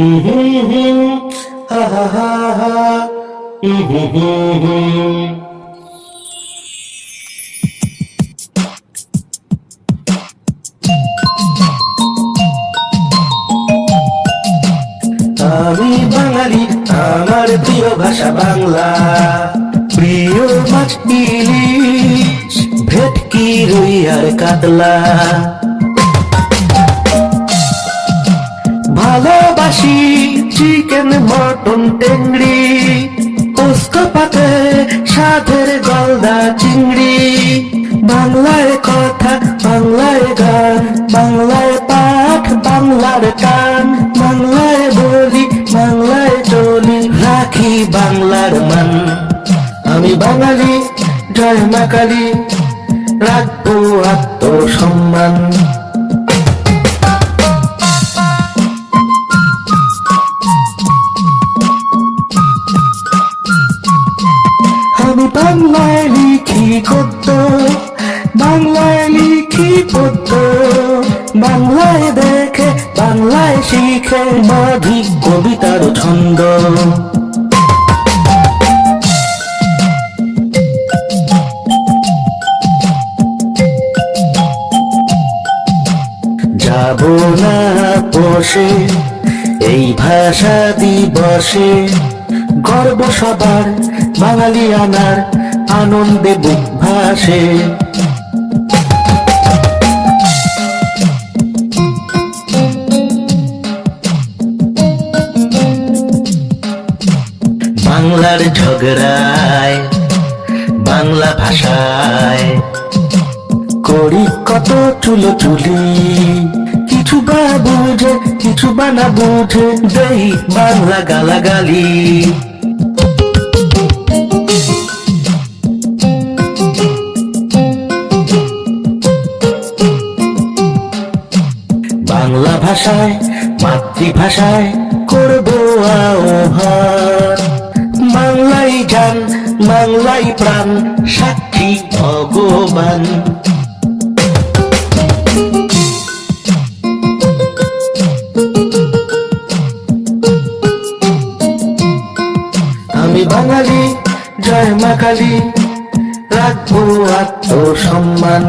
আমি বাঙালি আমার প্রিয় ভাষা বাংলা। প্রিয় মাছ ইলিশ ভেটকি রুই আর কাতলা। মটন টেংরি উস্কো পাতে সাধের গলদা চিংড়ি। বাংলায় কথা, বাংলায় গান, বাংলায় পাঠ, বাংলার টান। বাংলায় বলি, বাংলায় চলি, রাখি বাংলার মান। আমি বাঙালি, জয় মা কালী। আমি বাংলায় লিখি কত বাংলায় লিখি পদ্য। বাংলায় দেখে, বাংলায় শিখে মাধি কবিতার ছন্দ। যাব না বসে, এই ভাষা দিবসে গর্ব সবার বাঙালি আনার আনন্দে বুক ভাসে। বাংলার ঝগড়ায়, বাংলা ভাষায়। করি কত চুলো চুলি কিছু বা বুঝে, কিছু বা না বুঝে, দেই বাংলা গালাগালি। ভাষায়, মাতৃভাষায় করব আহ্বান। বাংলাই গান, বাংলাই প্রাণ, সাক্ষী ভগবান। আমি বাঙালি, জয় মা কালী, রাখব আত্মসম্মান।